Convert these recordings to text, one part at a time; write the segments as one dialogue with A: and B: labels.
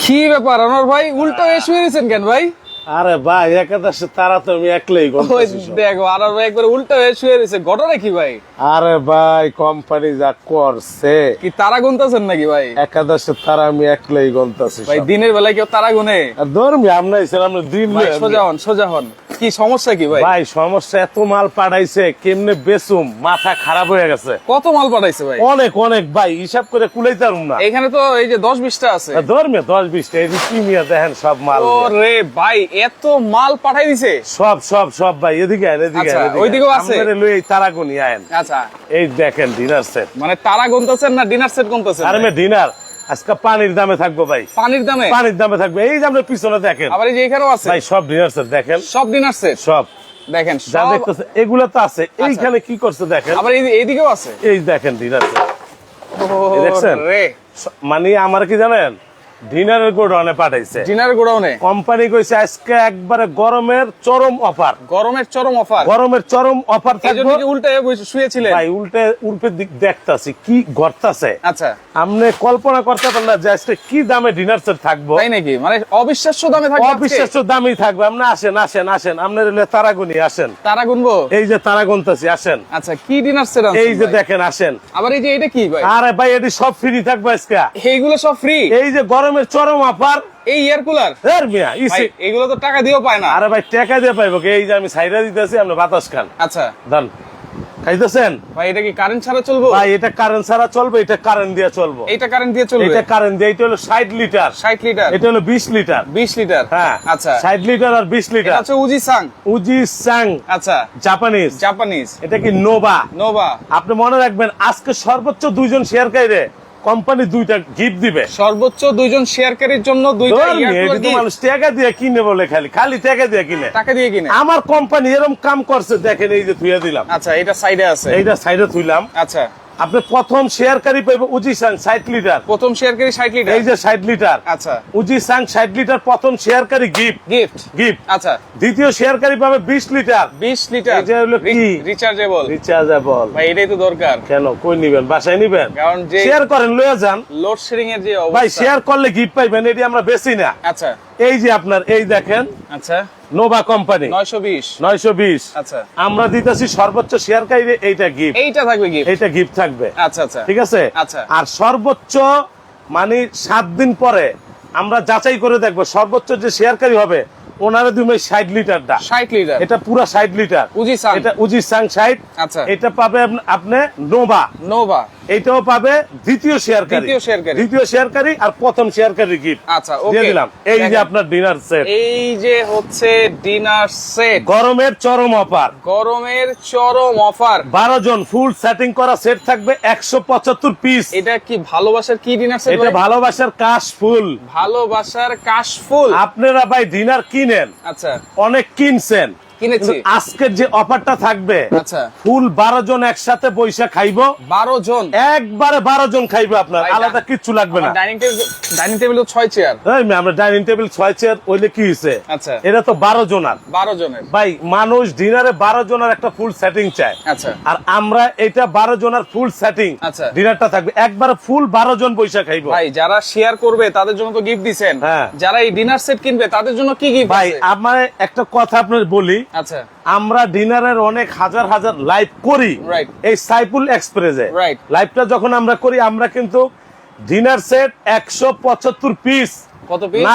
A: কি ব্যাপার? আনোয়ার ভাই উল্টো এসে শুয়ে রয়েছেন কেন ভাই?
B: আরে ভাই একাদশে তারা তো আমি একলাই।
A: দেখো ভাই একবার উল্টো হয়ে শুয়ে রয়েছে। ঘটনা কি ভাই?
B: আরে ভাই কোম্পানি যা করছে।
A: কি তারা গুনতেছেন নাকি ভাই?
B: একাদশে তারা আমি একলাই গন্তাছি
A: ভাই দিনের বেলায় কেউ তারা গুনে?
B: আর ধর্মী আমরা আমরা দিন
A: সোজা হন সোজা হন। কি সমস্যা কি ভাই?
B: ভাই সমস্যা এত মাল পাঠাইছে কেমনে বেচুম? মাথা খারাপ হয়ে গেছে।
A: কত মাল পাঠাইছে ভাই?
B: অনেক অনেক ভাই হিসাব করে কুলাইতে পারুম না।
A: এখানে তো এই যে দশ বিশটা আছে।
B: ধর্মে দশ বিশটা এই যে কি নিয়ে দেখেন সব মাল।
A: রে ভাই এত মাল পাঠাই দিছে।
B: সব সব সব ভাই এদিকে আয় এদিকে
A: আচ্ছা,
B: আয়, এদিকে
A: ওইদিকেও আছে?
B: আমাদের লই এই তারাগুনি আয়েন।
A: আচ্ছা।
B: এই দেখেন ডিনার সেট
A: মানে তারা গুনতেছেন না ডিনার সেট গুনতেছেন?
B: আর আমি ডিনার আজকে পানির দামে থাকব ভাই।
A: পানির দামে?
B: পানির দামে থাকবে। এই যে আপনার পিছনে দেখেন।
A: আবার এই যে এখানেও আছে?
B: ভাই সব ডিনার সেট দেখেন।
A: সব ডিনার সেট
B: সব।
A: দেখেন
B: যা দেখতেছে এগুলো তো আছে। এইখানে কি করছে দেখেন?
A: আবার এই এইদিকেও আছে?
B: এই দেখেন ডিনার সেট এই দেখছেন?
A: রে।
B: মানে আমার কি জানেন? ডিনারের গোডাউনে পাঠাইছে।
A: ডিনার গোডাউনে
B: কোম্পানি কইছে আজকে একবারে গরমের চরম অফার
A: গরমের চরম অফার
B: গরমের চরম অফার থাকবে।
A: কি উল্টে শুয়েছিলেন?
B: ভাই উল্টে উল্পের দিক দেখতাছি কি ঘটতাছে।
A: আচ্ছা।
B: আপনি কল্পনা করতে পারেন না যে আজকে কি দামে ডিনার সেট থাকব।
A: তাই নাকি? মানে অবিশ্বাস্য দামে থাকবে?
B: অবিশ্বাস্য দামই থাকবে। আপনি আসেন আসেন আসেন। আপনার এলে তারাগুনি আসেন।
A: তারা গুনবো?
B: এই যে তারা গুনতাছি আসেন।
A: আচ্ছা কি ডিনার সেট
B: এই যে দেখেন আসেন।
A: আবার এই যে এটা কি ভাই?
B: আরে ভাই এটি সব ফ্রি থাকবে আজকে।
A: এইগুলো সব ফ্রি
B: এই যে গরমের চরম অফার।
A: এই এয়ার কুলার
B: এর মিয়া
A: এগুলো তো টাকা দিয়েও পায় না।
B: আরে ভাই টাকা দিয়ে পাইবো কি? এই যে আমি সাইডা দিতেছি আপনি বাতাস খান।
A: আচ্ছা।
B: দান। খাইতেছেন?
A: ভাই এটা কি কারেন্ট ছাড়া চলবো?
B: ভাই এটা কারেন্ট ছাড়া চলবে এটা কারেন্ট দিয়ে চলবো।
A: এইটা কারেন্ট দিয়ে চলবে?
B: এটা কারেন্ট দিয়ে এটা হলো ষাট লিটার।
A: ষাট লিটার?
B: এটা হলো বিশ লিটার।
A: বিশ লিটার?
B: হ্যাঁ।
A: আচ্ছা।
B: ষাট লিটার আর বিশ
A: এটা
B: লিটার।
A: হচ্ছে উজি সাং
B: উজি সাং
A: আচ্ছা।
B: জাপানিজ
A: জাপানিজ
B: এটা কি নোভা
A: নোভা
B: আপনি মনে রাখবেন আজকে সর্বোচ্চ দুইজন শেয়ারকারীরে কোম্পানি দুইটা গিফট দিবে।
A: সর্বোচ্চ দুইজন শেয়ারকারীর জন্য দুইটা।
B: মানুষ টাকা দিয়ে কিনে বলে খালি খালি টাকা দিয়ে কিনে।
A: টাকা দিয়ে কিনে।
B: আমার কোম্পানি এরকম কাম করছে দেখেন এই যে থুয়ে দিলাম।
A: আচ্ছা এটা সাইডে আছে।
B: এইটা সাইডে থুইলাম
A: আচ্ছা।
B: আপনি প্রথম শেয়ারকারী পাইবে উজি সাং ষাট লিটার
A: প্রথম শেয়ারকারী ষাট লিটার
B: এই যে ষাট লিটার
A: আচ্ছা।
B: উজি সাং ষাট লিটার প্রথম শেয়ারকারী গিফট
A: গিফট
B: গিফট
A: আচ্ছা।
B: দ্বিতীয় শেয়ারকারী পাবে বিশ লিটার
A: বিশ লিটার
B: এটা হলো কি?
A: রিচার্জেবল
B: রিচার্জেবল
A: ভাই এটাই তো দরকার।
B: কেন? কই নিবেন? বাসায় নিবেন?
A: কারণ যে
B: শেয়ার করেন লয়ে যান।
A: লোডশেডিং এর যে
B: ভাই শেয়ার করলে গিফট পাইবেন এটি আমরা বেশি না।
A: আচ্ছা।
B: এই যে আপনার এই দেখেন
A: আচ্ছা।
B: নোভা কোম্পানি
A: নয়শো বিশ।
B: নয়শো বিশ।
A: আচ্ছা।
B: আমরা দিতেছি সর্বোচ্চ শেয়ার কাইবে এইটা গিফট
A: এইটা থাকবে গিফট
B: এইটা গিফট থাকবে।
A: আচ্ছা আচ্ছা।
B: ঠিক আছে?
A: আচ্ছা।
B: আর সর্বোচ্চ মানে সাত দিন পরে আমরা যাচাই করে দেখব সর্বোচ্চ যে শেয়ারকারী হবে ওনারা তুমি ষাট লিটারটা
A: ষাট লিটার।
B: এটা পুরা ষাট লিটার।
A: উজি সাং।
B: এটা উজি সাং ষাট।
A: আচ্ছা।
B: এটা পাবে আপনি- নোভা।
A: নোভা।
B: এইটাও পাবে দ্বিতীয় শেয়ারকারী।
A: দ্বিতীয় শেয়ারকারী।
B: দ্বিতীয় শেয়ারকারী আর প্রথম শেয়ারকারী গিফট
A: আচ্ছা
B: দিয়ে দিলাম। এই যে আপনার ডিনার সেট
A: এই যে হচ্ছে ডিনার সেট
B: গরমের চরম অফার।
A: গরমের চরম অফার।
B: বারো জন ফুল সেটিং করা সেট থাকবে একশো পঁচাত্তর পিস
A: এটা কি ভালোবাসার কি ডিনার সেট
B: এটা ভালোবাসার কাশ ফুল।
A: ভালোবাসার কাশফুল
B: আপনারা ভাই ডিনার কিনেন
A: আচ্ছা।
B: অনেক কিনছেন।
A: কিনেছি।
B: আজকের যে অফারটা থাকবে
A: আচ্ছা।
B: ফুল বারো জন একসাথে খাইবো।
A: বারো জন?
B: একবারে বারো জন খাইবে আপনার আলাদা কিচ্ছু লাগবে না।
A: ডাইনিং টেবিল ডাইনিং টেবিল ছয় চেয়ার।
B: আমরা ডাইনিং টেবিল ছয় চেয়ার ওইলে কি হয়েছে
A: আচ্ছা।
B: এটা তো বারো জনার।
A: বারো জনের।
B: ভাই মানুষ ডিনারে বারো জনের একটা ফুল সেটিং চায়।
A: আচ্ছা।
B: আর আমরা এটা বারো জনের ফুল সেটিং।
A: আচ্ছা।
B: ডিনারটা থাকবে। একবার ফুল বারো জন বৈশা খাইবো।
A: ভাই যারা শেয়ার করবে তাদের জন্য তো গিফট দিছেন।
B: হ্যাঁ।
A: যারা এই ডিনার সেট কিনবে তাদের জন্য কি গিফট
B: ভাই আমার একটা কথা আপনার বলি।
A: আচ্ছা।
B: আমরা ডিনারের অনেক হাজার হাজার লাইভ করি। এই সাইফুল এক্সপ্রেসে. লাইভটা যখন আমরা করি আমরা কিন্তু ডিনার সেট একশো পঁচাত্তর পিস
A: কত পিস
B: না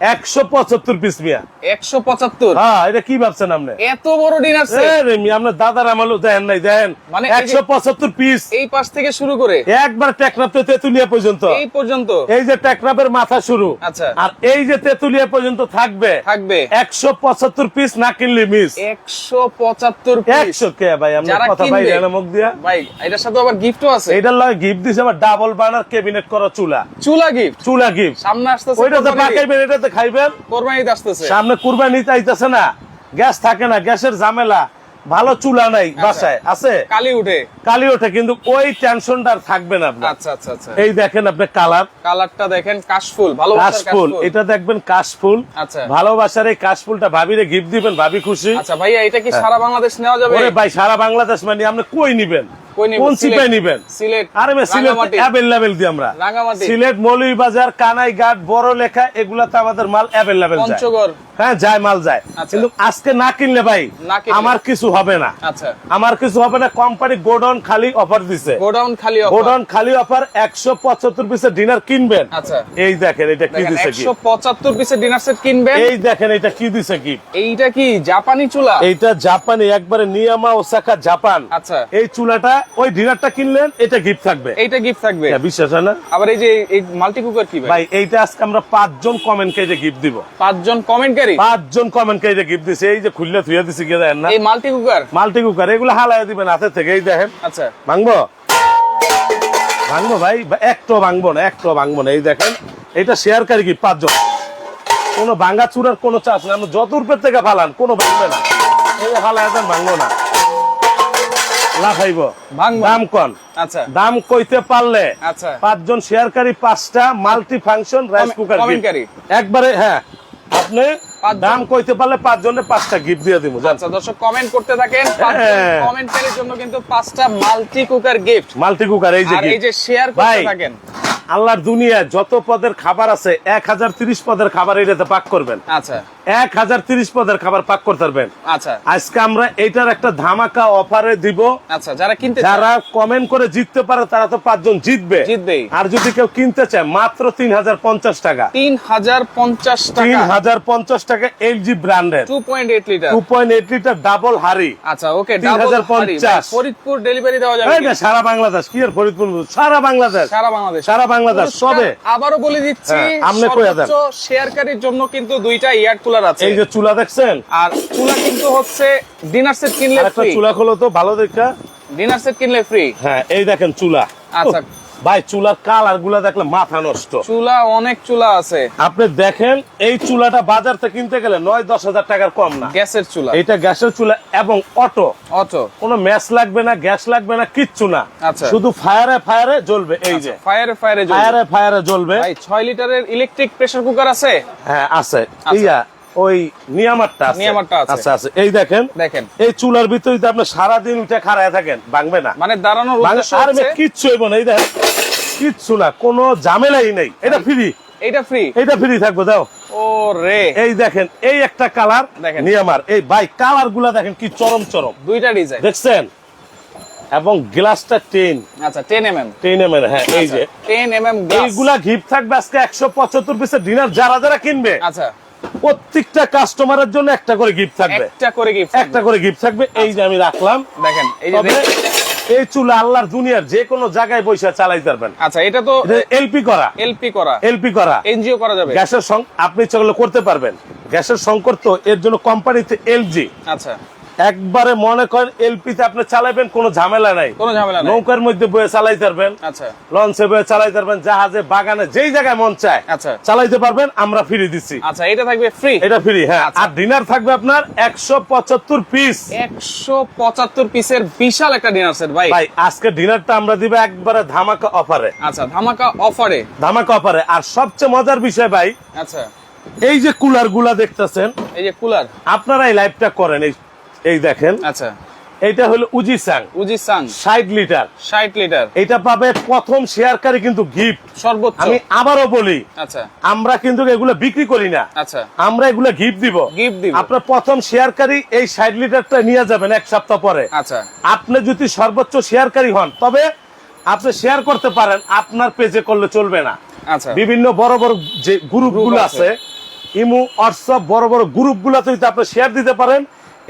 B: একশো পঁচাত্তর পিস মিয়া।
A: একশো পঁচাত্তর?
B: হ্যাঁ এটা কি ভাবছেন আপনি?
A: এত বড় ডিনার সেট
B: এ রে মিয়া, আপনার দাদার আমালও দেখেন নাই দেখেন
A: মানে
B: একশো পঁচাত্তর পিস
A: এই পাশ থেকে শুরু করে।
B: একবার টেকনাফ তো তেতুলিয়া পর্যন্ত।
A: এই পর্যন্ত।
B: এই যে টেকনাফের মাথা শুরু।
A: আচ্ছা।
B: আর এই যে তেতুলিয়া পর্যন্ত থাকবে।
A: থাকবে।
B: একশো পঁচাত্তর পিস না কিনলে মিস
A: একশো পঁচাত্তর
B: একশো কে ভাই? আমরা কথা ভাই মুখ দিয়া।
A: ভাই এটার সাথে আবার গিফটও আছে।
B: এটার লগে গিফট দিছে আবার ডাবল বার্নার কেবিনেট করা চুলা।
A: চুলা গিফট
B: চুলা গিফট
A: সামনে আসতেছে
B: ওইটাতে
A: কোরবানির ঈদ।
B: পাকাইবেন এটাতে খাইবেন?
A: কোরবানি আসতেছে।
B: সামনে কোরবানি চাইতেছে না। গ্যাস থাকে না গ্যাসের ঝামেলা। ভালো চুলা নাই
A: আচ্ছা।
B: বাসায় আছে?
A: কালি উঠে।
B: কালি ওঠে কিন্তু ওই টেনশনটা থাকবে না
A: আচ্ছা আচ্ছা আচ্ছা।
B: এই দেখেন আপনি কালার
A: কালারটা দেখেন কাশফুল ভালোবাসার
B: কাশফুল এটা দেখবেন কাশফুল।
A: আচ্ছা।
B: ভালোবাসার এই কাশফুলটা ভাবিরে গিফট দিবেন ভাবি খুশি।
A: আচ্ছা ভাইয়া এটা কি সারা বাংলাদেশ নেওয়া যাবে?
B: ওরে ভাই সারা বাংলাদেশ মানে আপনি কই নিবেন? কোন
A: সিলেট?
B: নিবেন?
A: সিলেট
B: আরে সিলেট
A: রাঙ্গামাটি।
B: অ্যাভেলেবেল আমরা। সিলেট মৌলভীবাজার কানাইঘাট বড় লেখা এগুলাতে আমাদের মাল অ্যাভেলেবেল
A: পঞ্চগড়।
B: হ্যাঁ যায় মাল যায়।
A: আচ্ছা।
B: কিন্তু আজকে না কিনলে ভাই আমার কিছু হবে না।
A: আচ্ছা।
B: আমার কিছু হবে না কোম্পানি গোডাউন খালি অফার দিছে।
A: গোডাউন খালি
B: গোডাউন খালি অফার একশো পঁচাত্তর পিসের ডিনার কিনবেন।
A: আচ্ছা।
B: এই দেখেন এটা কি দিছে
A: একশো পঁচাত্তর পিসের ডিনার সেট কিনবেন।
B: এই দেখেন এটা কি দিছে কি
A: এইটা কি জাপানি চুলা?
B: এইটা জাপানি একবারে নিয়ামা ওসাকা জাপান
A: আচ্ছা।
B: এই চুলাটা ওই ডিনারটা কিনলেন এটা গিফট থাকবে।
A: এইটা গিফট থাকবে।
B: বিশ্বাস হয় না?
A: আবার এই যে মাল্টি কুকার কি ভাই?
B: এইটা আজকে আমরা পাঁচজন কমেন্ট কেজে গিফট দিব।
A: পাঁচজন কমেন্টকারী
B: পাঁচজন কমেন্ট কেজে গিফট দিছে এই যে খুললে থুয়ে দিছে গিয়ে দেখেন না।
A: এই মাল্টি কুকার
B: মাল্টি কুকার এগুলো হালাই দিবেন হাতে থেকে এই দেখেন।
A: আচ্ছা।
B: ভাঙবো? ভাঙবো ভাই? একটো ভাঙবো না একটো ভাঙবো না এই দেখেন। এটা শেয়ার কারি কি পাঁচজন। কোনো ভাঙা চুরার কোনো চাষ না যত রূপের থেকে ফালান কোনো ভাঙবে না। এই যে ভাঙবো না। লাখাইব দাম কন?
A: আচ্ছা।
B: দাম কইতে পারলে
A: আচ্ছা।
B: পাঁচজন শেয়ারকারী পাঁচটা মাল্টি ফাংশন রাইস কুকার একবারে হ্যাঁ। আপনি দাম কইতে পারলে পাঁচজনে পাঁচটা গিফট দিয়ে দিব
A: আচ্ছা দর্শক কমেন্ট করতে থাকেন।
B: হ্যাঁ।
A: এর জন্য কিন্তু পাঁচটা multi cooker gift
B: multi cooker এই যে
A: এই যে শেয়ার করতে থাকেন।
B: আল্লাহর দুনিয়া যত পদের খাবার আছে এক হাজার তিরিশ পদের খাবার এটাতে পাক করবেন।
A: আচ্ছা।
B: এক হাজার তিরিশ পদের খাবার পাক করতে পারবেন।
A: আচ্ছা।
B: আজকে আমরা এটার একটা ধামাকা অফারে দিব।
A: আচ্ছা যারা কিনতে
B: যারা কমেন্ট করে জিততে পারে তারা তো পাঁচজন জিতবে।
A: জিতবেই।
B: আর যদি কেউ কিনতে চায় মাত্র তিন হাজার পঞ্চাশ টাকা।
A: তিন হাজার পঞ্চাশ
B: তিন হাজার পঞ্চাশ টাকা এলজি ব্র্যান্ডের
A: two point eight litre
B: two point eight litre double হাড়ি
A: আচ্ছা ওকে
B: 3050
A: ফরিদপুর ডেলিভারি দেওয়া যাবে
B: না, সারা বাংলাদেশ কি আর ফরিদপুর? সারা বাংলাদেশ।
A: সারা বাংলাদেশ।
B: সারা বাংলাদেশ সবে।
A: আবারও বলে দিচ্ছি
B: হ্যাঁ, দেন।
A: শেয়ারকারীর জন্য কিন্তু দুইটা এয়ার কুলার আছে।
B: এই যে চুলা দেখছেন?
A: আর চুলা কিন্তু হচ্ছে ডিনার সেট কিনলে
B: একটা চুলা খোলো তো ভালো দেখা।
A: ডিনার সেট কিনলে ফ্রি
B: হ্যাঁ এই দেখেন চুলা।
A: আচ্ছা।
B: ভাই চুলার কালারগুলা দেখলে মাথা নষ্ট।
A: চুলা অনেক চুলা আছে।
B: আপনি দেখেন এই চুলাটা বাজার থেকে কিনতে গেলে নয় দশ হাজার টাকার কম না।
A: গ্যাসের চুলা।
B: এটা গ্যাসের চুলা এবং অটো
A: অটো
B: কোনো ম্যাচ লাগবে না গ্যাস লাগবে না কিচ্ছু না।
A: আচ্ছা।
B: শুধু ফায়ারে ফায়ারে জ্বলবে এই যে।
A: ফায়ারে ফায়ারে
B: ফায়ারে ফায়ারে জ্বলবে।
A: ভাই ছয় লিটারের ইলেকট্রিক প্রেসার কুকার আছে?
B: হ্যাঁ আছে। ইয়া ওই নিয়ামারটা আছে।
A: নিয়ামারটা আছে।
B: আচ্ছা আছে এই দেখেন
A: দেখেন।
B: এই চুলার ভিতরে আপনি সারাদিন উঠে খাড়ায় থাকেন ভাঙবে না।
A: মানে
B: আর কিচ্ছু হইব না। এই দেখেন কিচ্ছু না কোনো ঝামেলাই নেই। এটা ফ্রি
A: এটা ফ্রি
B: এটা ফ্রি থাকবে দাও
A: ও রে
B: এই দেখেন এই একটা কালার
A: দেখেন।
B: নিয়ামার। এই ভাই কালারগুলা দেখেন কি চরম চরম।
A: দুইটা ডিজাইন
B: দেখছেন? এবং গ্লাসটা টেন
A: আচ্ছা ten M M
B: ten M এর হ্যাঁ এই যে।
A: টেন এম এম
B: এইগুলা গিফট থাকবে আজকে একশো পঁচাত্তর পিসের ডিনার যারা যারা কিনবে।
A: আচ্ছা।
B: প্রত্যেকটা কাস্টমারের জন্য একটা করে গিফট থাকবে।
A: একটা করে গিফট
B: একটা করে গিফট থাকবে। এই যে আমি রাখলাম।
A: দেখেন এই যে
B: এই চুলা আল্লাহর দুনিয়ার যে কোনো জায়গায় পয়সা চালাই পারবেন।
A: আচ্ছা এটা তো
B: এলপি করা।
A: এলপি করা।
B: এলপি করা।
A: এনজিও করা যাবে।
B: গ্যাসের সং আপনি সেগুলো করতে পারবেন। গ্যাসের সংকট তো এর জন্য কোম্পানিতে এলজি
A: আচ্ছা।
B: একবারে মনে করেন এলপিতে আপনি চালাবেন কোনো ঝামেলা নাই।
A: কোনো ঝামেলা
B: নৌকার মধ্যে বয়ে চালাইতে পারবেন
A: আচ্ছা।
B: লঞ্চে বয়ে চালাই পারবেন জাহাজে বাগানে যেই জায়গায় মন চায়
A: আচ্ছা।
B: চালাইতে পারবেন আমরা ফ্রি দিচ্ছি।
A: আচ্ছা এটা থাকবে ফ্রি
B: এটা ফ্রি হ্যাঁ।
A: আচ্ছা।
B: আর ডিনার থাকবে আপনার একশো পঁচাত্তর পিস
A: একশো পঁচাত্তর পিসের বিশাল একটা ডিনার সেট ভাই।
B: ভাই আজকে ডিনারটা আমরা দিব একবারে ধামাকা অফারে
A: আচ্ছা ধামাকা অফারে
B: ধামাকা অফারে আর সবচেয়ে মজার বিষয় ভাই
A: আচ্ছা।
B: এই যে কুলারগুলা দেখতেছেন
A: এই যে কুলার
B: আপনারা এই লাইভটা করেন এই এই দেখেন।
A: আচ্ছা।
B: এটা হলো উজি সাং
A: উজি সাং
B: ষাট লিটার।
A: ষাট লিটার।
B: এটা পাবে প্রথম শেয়ারকারী কিন্তু গিফট
A: সর্বোচ্চ।
B: আমি আবারও বলি
A: আচ্ছা।
B: আমরা কিন্তু এগুলো বিক্রি করি না।
A: আচ্ছা।
B: আমরা এগুলো গিফট দিব।
A: গিফট দিব।
B: আপনার প্রথম শেয়ারকারী এই ষাট লিটারটা নিয়ে যাবেন এক সপ্তাহ পরে।
A: আচ্ছা।
B: আপনি যদি সর্বোচ্চ শেয়ারকারী হন তবে আপনি শেয়ার করতে পারেন আপনার পেজে করলে চলবে না।
A: আচ্ছা।
B: বিভিন্ন বড় বড় যে গ্রুপগুলো
A: আছে।
B: ইমু হোয়াটসঅ্যাপ বড় বড় গ্রুপ গুলাতে যদি আপনি শেয়ার দিতে পারেন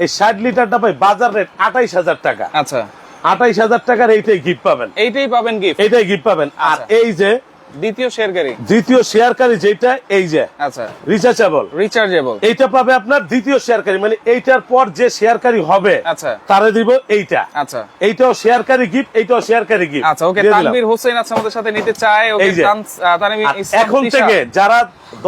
B: এই ষাট লিটারটা পাই বাজার রেট আঠাইশ হাজার টাকা।
A: আচ্ছা।
B: আঠাইশ হাজার টাকার এইটাই গিফট পাবেন।
A: এইটাই পাবেন গিফট
B: এইটাই গিফট পাবেন। আর
A: আচ্ছা।
B: এই যে
A: দ্বিতীয় শেয়ারকারী
B: দ্বিতীয় শেয়ারকারী যেটা এই যে
A: আচ্ছা।
B: রিচার্জেবল
A: রিচার্জেবল
B: এইটা পাবে আপনার দ্বিতীয় শেয়ারকারী মানে এইটার পর যে শেয়ারকারী হবে
A: আচ্ছা।
B: তারে দিব এইটা।
A: আচ্ছা।
B: এইটাও শেয়ারকারী গিফট এইটাও শেয়ারকারী গিফট
A: আচ্ছা ওকে তানভীর হোসেন আছে আমাদের সাথে নিতে চায় ওকে তানভীর
B: এখন থেকে যারা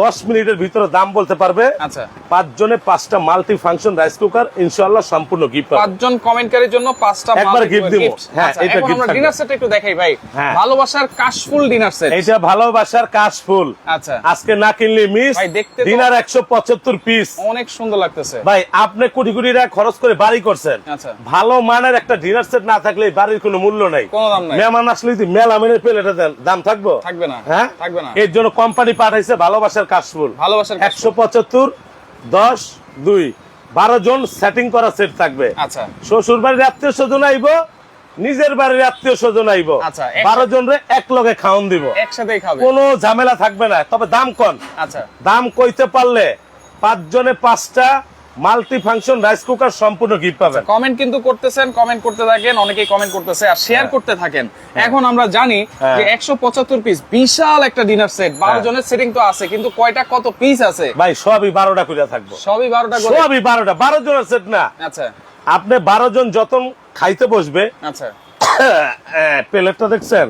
B: দশ মিনিটের ভিতরে দাম বলতে পারবে
A: আচ্ছা।
B: পাঁচজনে পাঁচটা মাল্টি ফাংশন রাইস কুকার ইনশাল্লাহ সম্পূর্ণ গিফট পাবে।
A: পাঁচজন কমেন্টকারীর জন্য পাঁচটা
B: একবার gift দিব। হ্যাঁ,
A: আচ্ছা,
B: এটা gift
A: আমরা ডিনার সেট একটু দেখাই ভাই।
B: হ্যাঁ।
A: ভালোবাসার কাশফুল ডিনার সেট
B: এইটা ভালোবাসার কাশফুল
A: আচ্ছা।
B: আজকে না কিনলে মিস ডিনার একশো পঁচাত্তর পিস
A: অনেক সুন্দর লাগতেছে।
B: ভাই আপনি কোটি কোটি টাকা খরচ করে বাড়ি করছেন।
A: আচ্ছা।
B: ভালো মানের একটা ডিনার সেট না থাকলে বাড়ির কোনো মূল্য নাই। মেহমান আসলে যদি মেলা মেনে পেলে এটা দেন দাম থাকব?
A: থাকবে না
B: হ্যাঁ?
A: থাকবে না।
B: এর জন্য কোম্পানি পাঠাইছে ভালোবাসার কাশফুল
A: ভালোবাসার
B: একশো পঁচাত্তর দশ দুই। বারো জন সেটিং করা সেট থাকবে।
A: আচ্ছা।
B: শ্বশুর বাড়ির আত্মীয় স্বজন আইব নিজের বাড়ির আত্মীয় স্বজন আইব।
A: আচ্ছা,
B: বারো জন রে এক লগে খাওয়ান দিব।
A: একসাথেই খাবে।
B: কোনো ঝামেলা থাকবে না তবে দাম কম
A: আচ্ছা।
B: দাম কইতে পারলে পাঁচজনে পাঁচটা মাল্টি ফাংশন রাইস কুকার সম্পূর্ণ গিফট পাবেন।
A: কমেন্ট কিন্তু করতেছেন কমেন্ট করতে থাকেন অনেকেই কমেন্ট করতেছে আর শেয়ার করতে থাকেন। এখন আমরা জানি
B: হ্যাঁ।
A: যে একশো পঁচাত্তর পিস বিশাল একটা ডিনার সেট বারো
B: হ্যাঁ।
A: জনের সেটিং তো আছে কিন্তু কয়টা কত পিস আছে?
B: ভাই সবই বারোটা করে থাকব।
A: সবই করে
B: সবই বারোটা। বারো জনের সেট না।
A: আচ্ছা।
B: আপনি বারো জন যত খাইতে বসবে।
A: আচ্ছা।
B: প্লেটটা দেখছেন?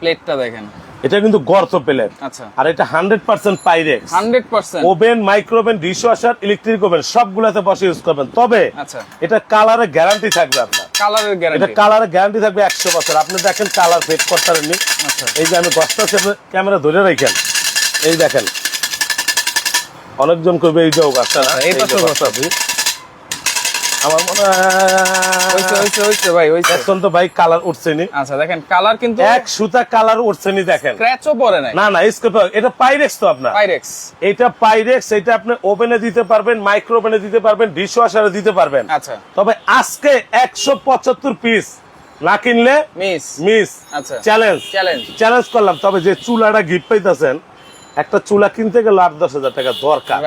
A: প্লেটটা দেখেন।
B: এটা কিন্তু গর্ত প্লেট।
A: আচ্ছা।
B: আর এটা hundred percent Pyrex
A: hundred percent
B: oven microwave oven dish washer electric oven সবগুলাতে বসে ইউজ করবেন। তবে
A: আচ্ছা।
B: এটা কালারে গ্যারান্টি থাকবে আপনার।
A: কালারের
B: এটা
A: গ্যারান্টি
B: কালারে গ্যারান্টি থাকবে একশো বছর। আপনি দেখেন কালার ফেড করতে পারেননি।
A: আচ্ছা।
B: এই যে আমি গছটা ক্যামেরা ধরে রাখেন। এই দেখেন। অনেকজন করবে এই যে গাছটা
A: এই
B: এই গাছটা। আমার মনে
A: হইছে হইছে হইছে ভাই হইছে।
B: এখন তো ভাই কালার উঠছেনি
A: আচ্ছা দেখেন কালার কিন্তু
B: এক সুতা কালার উঠছেনি দেখেন।
A: স্ক্র্যাচও পড়ে নাই।
B: না না এটা পাইরেক্স তো আপনার।
A: পাইরেক্স
B: এটা পাইরেক্স এটা আপনি ওভেনে দিতে পারবেন মাইক্রো ওভেনে দিতে পারবেন ডিশ ওয়াশারে দিতে পারবেন।
A: আচ্ছা।
B: তবে আজকে একশো পঁচাত্তর পিস না কিনলে
A: মিস
B: মিস
A: আচ্ছা।
B: চ্যালেঞ্জ
A: চ্যালেঞ্জ
B: চ্যালেঞ্জ করলাম তবে যে চুলাটা গিফট পাইতেছেন একটা চুলা কিনতে গেলে আট দশ হাজার টাকা দরকার।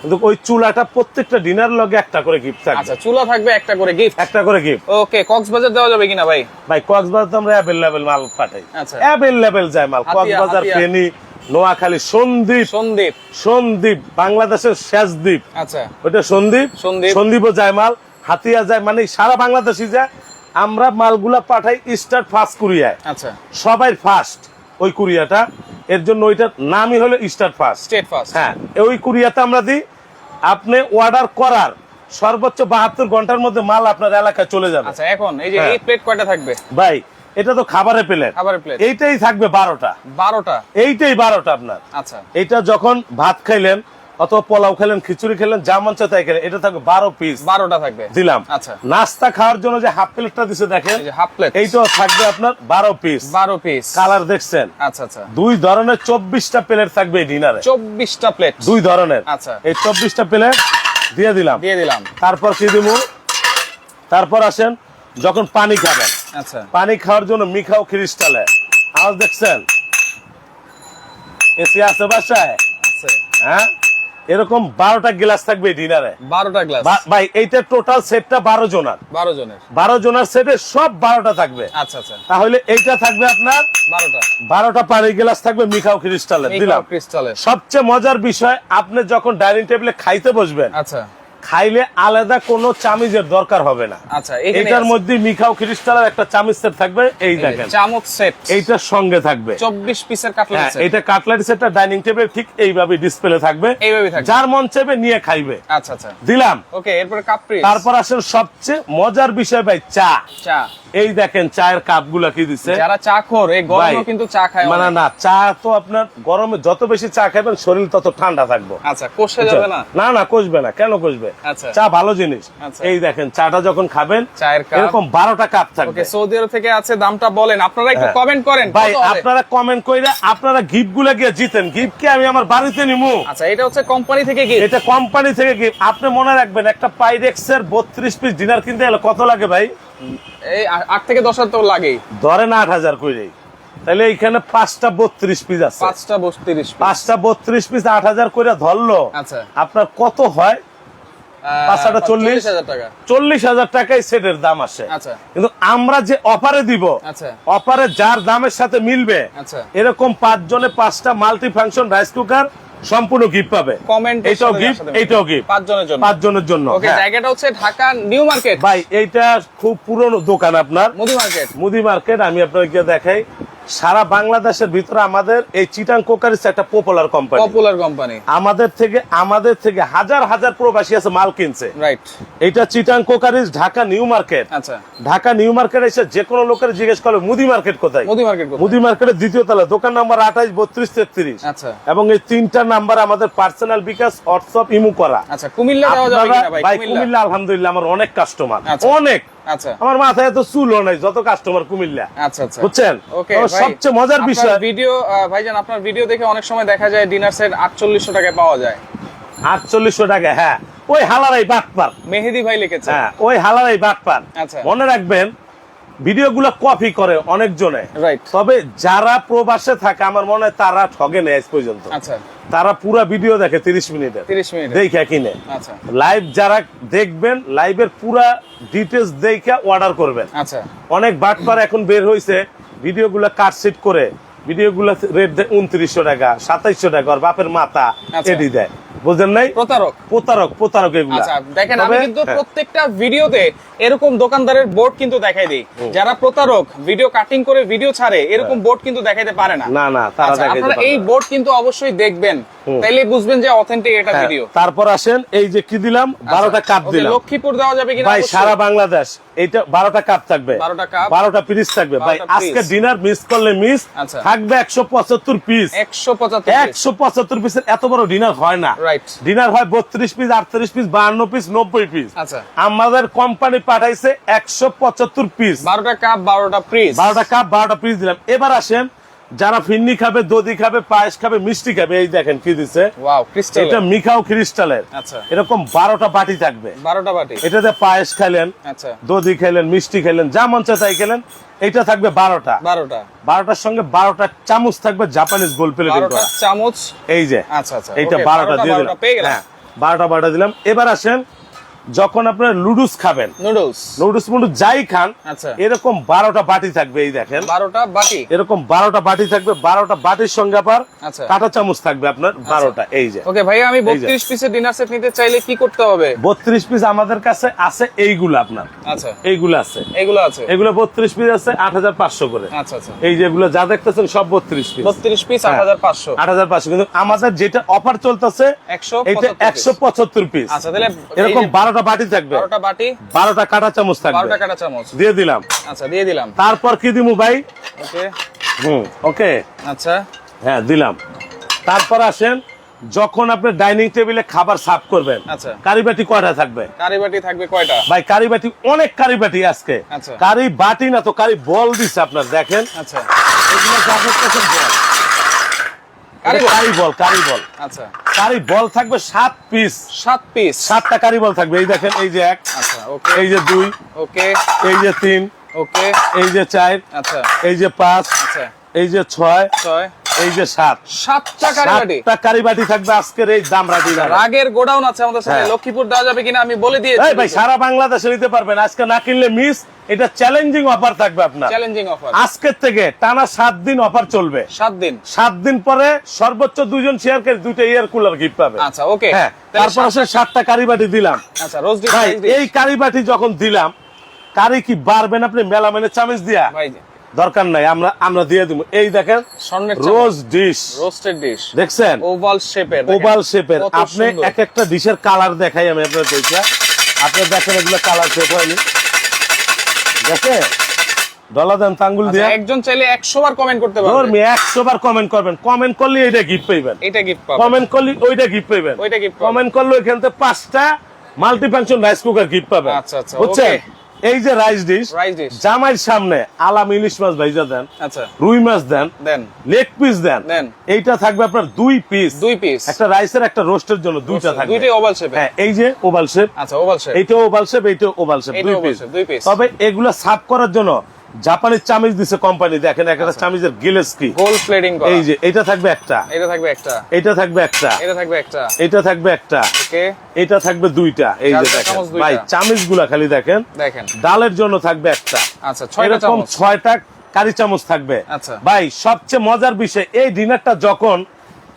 B: কিন্তু ওই চুলাটা প্রত্যেকটা ডিনার লগে একটা করে গিফট থাকবে।
A: আচ্ছা চুলা থাকবে একটা করে গিফট
B: একটা করে গিফট
A: ওকে কক্সবাজার দেওয়া যাবে কিনা ভাই?
B: ভাই কক্সবাজার তো আমরা অ্যাভেলেবেল মাল পাঠাই।
A: আচ্ছা।
B: অ্যাভেলেবেল যায় মাল। কক্সবাজার। ফেনী নোয়াখালী সন্দ্বীপ।
A: সন্দীপ
B: সন্দ্বীপ বাংলাদেশের শেষ দ্বীপ।
A: আচ্ছা।
B: ওইটা সন্দ্বীপ।
A: সন্দ্বীপ।
B: সন্দ্বীপও যায় মাল হাতিয়া যায় মানে সারা বাংলাদেশই যায়। আমরা মালগুলা পাঠাই স্টার ফার্স্ট কুরিয়ায়
A: আচ্ছা।
B: সবাই ফার্স্ট ওই কুরিয়াটা। এর জন্য ওইটার নামই হলো স্টার ফার্স্ট
A: স্টেট ফার্স্ট
B: হ্যাঁ ওই কুরিয়াতে আমরা দিই আপনি অর্ডার করার সর্বোচ্চ বাহাত্তর ঘণ্টার মধ্যে মাল আপনার এলাকায় চলে যাবে।
A: আচ্ছা এখন এই যে
B: হ্যাঁ।
A: এই প্লেট কয়টা থাকবে?
B: ভাই এটা তো খাবারের পেলেন
A: খাবারের প্লেট
B: এইটাই থাকবে বারোটা।
A: বারোটা?
B: এইটাই বারোটা আপনার।
A: আচ্ছা।
B: এটা যখন ভাত খাইলেন অথবা পোলাও খেলেন খিচুড়ি খেলেন যা মন তাই খেলেন। এটা থাকবে বারো পিস
A: বারোটা থাকবে।
B: দিলাম।
A: আচ্ছা।
B: নাস্তা খাওয়ার জন্য যে হাফ প্লেটটা দিছে দেখেন
A: হাফ প্লেট
B: এইটাও থাকবে আপনার বারো পিস
A: বারো পিস
B: কালার দেখছেন?
A: আচ্ছা আচ্ছা।
B: দুই ধরনের চব্বিশটা প্লেট থাকবে এই ডিনারে
A: চব্বিশটা প্লেট
B: দুই ধরনের।
A: আচ্ছা।
B: এই চব্বিশটা প্লেট দিয়ে দিলাম।
A: দিয়ে দিলাম।
B: তারপর কি দিব? তারপর আসেন যখন পানি খাবেন।
A: আচ্ছা।
B: পানি খাওয়ার জন্য মিখাও ক্রিস্টালে আওয়াজ দেখছেন? এসি আছে বাসায়?
A: আছে।
B: হ্যাঁ? এরকম বারোটা গ্লাস থাকবে ডিনারে
A: বারোটা গ্লাস।
B: ভাই এইটা টোটাল সেটটা বারো জনার।
A: বারো জনের।
B: বারো জনার সেটে সব বারোটা থাকবে।
A: আচ্ছা আচ্ছা।
B: তাহলে এইটা থাকবে আপনার
A: বারোটা।
B: বারোটা পানি গ্লাস থাকবে মিখাও ক্রিস্টালের দিলাম।
A: ক্রিস্টালের
B: সবচেয়ে মজার বিষয় আপনি যখন ডাইনিং টেবিলে খাইতে বসবেন
A: আচ্ছা।
B: খাইলে আলাদা কোনো চামিজের দরকার হবে না।
A: আচ্ছা
B: এটার মধ্যে মিখাও ক্রিস্টালের একটা চামিচ সেট থাকবে এই দেখেন।
A: চামচ সেট।
B: এইটার সঙ্গে থাকবে।
A: চব্বিশ পিসের কাটলেট
B: হ্যাঁ
A: সেট
B: এটা কাটলারি সেটটা ডাইনিং টেবিল ঠিক এইভাবে ডিসপ্লে থাকবে।
A: এইভাবে থাকবে।
B: যার মন চাইবে নিয়ে খাইবে।
A: আচ্ছা আচ্ছা।
B: দিলাম।
A: ওকে এরপরে কাপ্রি
B: তারপর আসেন সবচেয়ে মজার বিষয় ভাই চা।
A: চা।
B: এই দেখেন চায়ের কাপগুলা কি দিচ্ছে
A: যারা চা খোর এই গরমে কিন্তু চা খায়
B: মানে না চা তো আপনার গরমে যত বেশি চা খাবেন শরীর তত ঠান্ডা থাকবে।
A: আচ্ছা কষে যাবে না?
B: না না কষবে না। কেন কষবে। চা ভালো জিনিস।
A: আচ্ছা।
B: এই দেখেন চাটা যখন খাবেন এরকম বারোটা কাপ থাকবে।
A: সৌদি আরব থেকে আছে দামটা বলেন। আপনারা একটু
B: হ্যাঁ।
A: কমেন্ট করেন
B: ভাই আপনারা কমেন্ট কইরা আপনারা গিফটগুলা গিয়ে জিতেন। গিফট কি আমি আমার বাড়িতে নিমু?
A: আচ্ছা এটা হচ্ছে কোম্পানি থেকে কি
B: এটা কোম্পানি থেকে গিফট আপনি মনে রাখবেন একটা পাইরেক্স এর বত্রিশ পিস ডিনার কিনতে গেলে কত লাগে ভাই?
A: এই আট থেকে দশ হাজার তো লাগেই।
B: ধরেন আট হাজার কইরে তাহলে এইখানে পাঁচটা বত্রিশ পিস আছে।
A: পাঁচটা বত্রিশ
B: পাঁচটা বত্রিশ পিস আট হাজার করে ধরলো।
A: আচ্ছা।
B: আপনার কত হয়? পাঁচটা চল্লিশ?
A: হাজার টাকা।
B: চল্লিশ হাজার টাকায় সেটের দাম আসে।
A: আচ্ছা।
B: কিন্তু আমরা যে অফারে দিব
A: আচ্ছা।
B: অফারে যার দামের সাথে মিলবে
A: আচ্ছা।
B: এরকম পাঁচ জনে পাঁচটা মাল্টি ফাংশন রাইস কুকার সম্পূর্ণ গিফট পাবে।
A: কমেন্ট
B: এইটাও গিফট এইটাও গিফট
A: পাঁচ জনের জন্য
B: পাঁচ জনের জন্য।
A: ওকে
B: হ্যাঁ।
A: জায়গাটা হচ্ছে ঢাকা নিউ মার্কেট।
B: ভাই এইটা খুব পুরনো দোকান আপনার।
A: মুদি মার্কেট।
B: মুদি মার্কেট আমি আপনাকে দেখাই। সারা বাংলাদেশের ভিতরে আমাদের এই চিটাং কোকারিস একটা পপুলার কোম্পানি
A: পপুলার কোম্পানি
B: আমাদের থেকে আমাদের থেকে হাজার হাজার প্রবাসী আছে মাল কিনছে।
A: রাইট
B: এটা Chittagong crockeries Dhaka new market.
A: আচ্ছা।
B: ঢাকা নিউ মার্কেট এসে যে কোনো লোকের জিজ্ঞেস করবে মুদি মার্কেট কোথায়?
A: মুদি মার্কেট
B: মুদি মার্কেটের দ্বিতীয় তলা দোকান নাম্বার আঠাইশ বত্রিশ তেত্রিশ।
A: আচ্ছা।
B: এবং এই তিনটা নাম্বার আমাদের পার্সোনাল বিকাশ হোয়াটসঅ্যাপ ইমু করা।
A: আচ্ছা কুমিল্লা দেওয়া যাবে ভাই? কুমিল্লা।
B: আলহামদুলিল্লাহ আমার অনেক কাস্টমার
A: আচ্ছা।
B: অনেক।
A: আচ্ছা।
B: আমার মাথায় এত চুলও নাই যত কাস্টমার কুমিল্লা।
A: আচ্ছা আচ্ছা।
B: বুঝছেন?
A: ওকে
B: সবচেয়ে মজার বিষয়
A: ভিডিও ভাইজান আপনার ভিডিও দেখে অনেক সময় দেখা যায় ডিনার সেট আটচল্লিশশো টাকায় পাওয়া যায়।
B: আটচল্লিশশো টাকা হ্যাঁ। ওই হালারাই বাটপার।
A: মেহেদি ভাই লিখেছে।
B: হ্যাঁ ওই হালারাই বাটপার।
A: আচ্ছা।
B: মনে রাখবেন ভিডিওগুলো কপি করে অনেকজনে।
A: রাইট
B: তবে যারা প্রবাসে থাকে আমার মনে হয় তারা ঠগে নেয় আজ পর্যন্ত।
A: আচ্ছা।
B: তারা পুরা ভিডিও দেখে তিরিশ
A: মিনিটে।
B: দেখে কিনে।
A: আচ্ছা।
B: লাইভ যারা দেখবেন লাইভের পুরা ডিটেলস দেখে অর্ডার করবেন।
A: আচ্ছা।
B: অনেক বাটপার এখন বের হয়েছে ভিডিওগুলো কাটশিট করে ভিডিওগুলো রেট দেয় উনত্রিশশো টাকা সাতাইশশো টাকা আর বাপের মাথা
A: আচ্ছা।
B: এডি দেয়। বুঝলেন নাই?
A: প্রতারক।
B: প্রতারক প্রতারক এগুলা।
A: আচ্ছা দেখেন আমি কিন্তু
B: হ্যাঁ।
A: প্রত্যেকটা ভিডিওতে এরকম দোকানদারের বোর্ড কিন্তু দেখাই দিই। যারা প্রতারক ভিডিও কাটিং করে ভিডিও ছাড়ে এরকম বোর্ড কিন্তু দেখাইতে পারে না।
B: না না তারা
A: আচ্ছা,
B: দেখাইতে পারবে
A: এই বোর্ড কিন্তু অবশ্যই দেখবেন। তাইলে বুঝবেন যে অথেন্টিক এটা
B: হ্যাঁ,
A: ভিডিও
B: তারপর আসেন এই যে কি দিলাম? বারোটা কাপ
A: ওকে,
B: দিলাম।
A: লক্ষ্মীপুর দেওয়া যাবে কিনা
B: ভাই সারা বাংলাদেশ। এইটা বারোটা কাপ থাকবে। বারোটা পিস থাকবে। ভাই আজকে ডিনার মিস করলে মিস
A: আচ্ছা।
B: থাকবে একশো পঁচাত্তর পিস
A: একশো পঁচাত্তর
B: পিসের এত বড় ডিনার হয় না।
A: রাইট
B: ডিনার হয় বত্রিশ পিস আটত্রিশ পিস বাহান্ন পিস নব্বই পিস
A: আচ্ছা।
B: আমাদের কোম্পানি পাঠাইছে একশো পঁচাত্তর পিস
A: বারোটা কাপ বারোটা পিস
B: বারোটা কাপ বারোটা পিস দিলাম। এবার আসেন যারা ফিন্নি খাবে দধি খাবে পায়েস খাবে মিষ্টি খাবে এই দেখেন কি দিছে। এটা মিখাও ক্রিস্টালের।
A: আচ্ছা।
B: এরকম বারোটা বাটি থাকবে।
A: বারোটা বাটি।
B: এটাতে পায়েস খাইলেন
A: আচ্ছা।
B: দধি খাইলেন মিষ্টি খাইলেন যা মন চায় তাই খেলেন। এটা থাকবে বারোটা।
A: বারোটা।
B: বারোটার সঙ্গে বারোটা চামচ থাকবে জাপানিজ গোল প্লেট
A: চামচ।
B: এই যে।
A: আচ্ছা আচ্ছা
B: এইটা বারোটা দিয়ে দিলাম। হ্যাঁ বারোটা বারোটা দিলাম। এবার আসেন যখন আপনার লুডুস খাবেন
A: নুডলস।
B: নুডলস মুডুস যাই খান
A: আচ্ছা।
B: এরকম বারোটা বাটি থাকবে এই দেখেন।
A: বারোটা বাটি?
B: এরকম বারোটা বাটি থাকবে বারোটা বাটির সঙ্গে আবার
A: আচ্ছা।
B: কাঁটা চামচ থাকবে আপনার বারোটা এই যে।
A: ওকে ভাই আমি বত্রিশ পিসের ডিনার সেট নিতে চাইলে কি করতে হবে?
B: বত্রিশ পিস আমাদের কাছে আছে এইগুলো আপনার।
A: আচ্ছা।
B: এইগুলো আছে।
A: এগুলো আছে?
B: এগুলো বত্রিশ পিস আছে আট হাজার পাঁচশো করে।
A: আচ্ছা আচ্ছা।
B: এই যেগুলো যা দেখতেছেন সব বত্রিশ পিস
A: বত্রিশ পিস আট
B: হ্যাঁ।
A: হাজার পাঁচশো।
B: আট হাজার পাঁচশো কিন্তু আমাদের যেটা অফার চলতেছে
A: একশো
B: একশো পঁচাত্তর পিস
A: আচ্ছা তাহলে
B: এরকম বারোটা বাটি থাকবে।
A: বারোটা বাটি।
B: বারোটা কাঁটা চামচ থাকবে।
A: বারোটা কাটা চামচ।
B: দিয়ে দিলাম।
A: আচ্ছা দিয়ে দিলাম।
B: তারপর কি দিমু ভাই?
A: ওকে।
B: হুম ওকে।
A: আচ্ছা।
B: হ্যাঁ দিলাম। তারপর আসেন যখন আপনি ডাইনিং টেবিলে খাবার সার্ভ করবেন
A: আচ্ছা।
B: কারিবাটি কয়টা থাকবে?
A: কারি বাটি থাকবে কয়টা?
B: ভাই কারিবাটি অনেক কারিবাটি আজকে।
A: আচ্ছা।
B: কারি বাটি না তো কারি বল দিচ্ছে আপনার দেখেন।
A: আচ্ছা
B: এগুলো যা দেখতেছেন বল।
A: কারি
B: বল কারি বল।
A: আচ্ছা।
B: কারি বল থাকবে সাত পিস
A: সাত পিস
B: সাতটা কারি বল থাকবে এই দেখেন এই যে এক
A: আচ্ছা ওকে
B: এই যে দুই
A: ওকে
B: এই যে তিন
A: ওকে
B: এই যে চার
A: আচ্ছা।
B: এই যে পাঁচ
A: আচ্ছা।
B: এই যে ছয়
A: ছয়।
B: এই যে সাত।
A: সাতটা কারি বাটি
B: সাতটা কারি বাটি থাকবে আজকের এই
A: রাগের গোডাউন আছে আমাদের সাথে
B: হ্যাঁ।
A: লক্ষ্মীপুর দেওয়া যাবে কিনা আমি বলে দিয়েছি।
B: ভাই সারা বাংলাদেশে নিতে পারবেন। আজকে না কিনলে মিস এটা চ্যালেঞ্জিং অফার থাকবে আপনার।
A: চ্যালেঞ্জিং অফার
B: আজকের থেকে টানা সাত দিন অফার চলবে।
A: সাত দিন।
B: সাত দিন পরে সর্বোচ্চ দুজন শেয়ার করে দুইটা এয়ার কুলার গিফট পাবে।
A: আচ্ছা ওকে
B: হ্যাঁ তারপর আসে সাতটা কারি বাটি দিলাম।
A: আচ্ছা রোজ
B: ভাই এই কারি বাটি যখন দিলাম কারি কি বাড়বেন আপনি মেলা মেনে চামিচ দিয়া?
A: ভাই
B: দরকার নাই আমরা আমরা দিয়ে দিব। এই দেখেন রোজ ডিশ
A: রোস্টেড ডিশ
B: দেখছেন?
A: ওভাল শেপের
B: ওভাল শেপের আপনি এক একটা ডিশের কালার দেখাই আমি আপনার দেখে আপনি দেখেন এগুলো কালার সেট হয়নি। দেখে ডলা দেন তাঙ্গুল দিয়ে।
A: একজন চাইলে 100 বার কমেন্ট করতে পারবে
B: ধর্মি একশো বার কমেন্ট করবেন। কমেন্ট করলে এইটা গিফট পাইবেন।
A: এটা গিফট পাবে
B: কমেন্ট করলে ওইটা গিফট পাইবেন।
A: ওইটা পাবেন।
B: কমেন্ট করলে ওইখান থেকে পাঁচটা multi function rice cooker gift পাবেন।
A: আচ্ছা, আচ্ছা,
B: বুঝছেন। এই যে রাইস ডিশ জামাইয়ের সামনে আলাম ইলিশ মাছ ভাইজা দেন
A: আচ্ছা।
B: রুই মাছ দেন
A: দেন।
B: লেগ পিস দেন
A: দেন।
B: এইটা থাকবে আপনার দুই পিস
A: দুই পিস
B: একটা রাইসের একটা রোস্টের জন্য দুইটা থাকবে।
A: দুইটাই ওভাল শেপ
B: হ্যাঁ এই যে ওভাল শেপ
A: আচ্ছা ওভাল শেপ
B: এইটা ওভাল শেপ এইটা ওভাল শেপ দুই পিস
A: দুই পিস
B: তবে এগুলা সাফ করার জন্য জাপানিজ চামিচ দিছে কোম্পানি দেখেন একটা চামিচের গিলেস কি?
A: গোল্ড প্লেটিং করা।
B: এই যে এটা থাকবে একটা।
A: এটা থাকবে একটা।
B: এটা থাকবে একটা।
A: এটা থাকবে একটা।
B: এটা থাকবে একটা।
A: ওকে।
B: এটা থাকবে দুইটা। এই যে দেখেন। ভাই চামিচগুলা খালি দেখেন।
A: দেখেন।
B: ডালের জন্য থাকবে একটা।
A: আচ্ছা ছয়টা
B: এরকম
A: চামচ।
B: ছয়টা কারি চামচ থাকবে।
A: আচ্ছা।
B: ভাই সবচেয়ে মজার বিষয় এই ডিনারটা যখন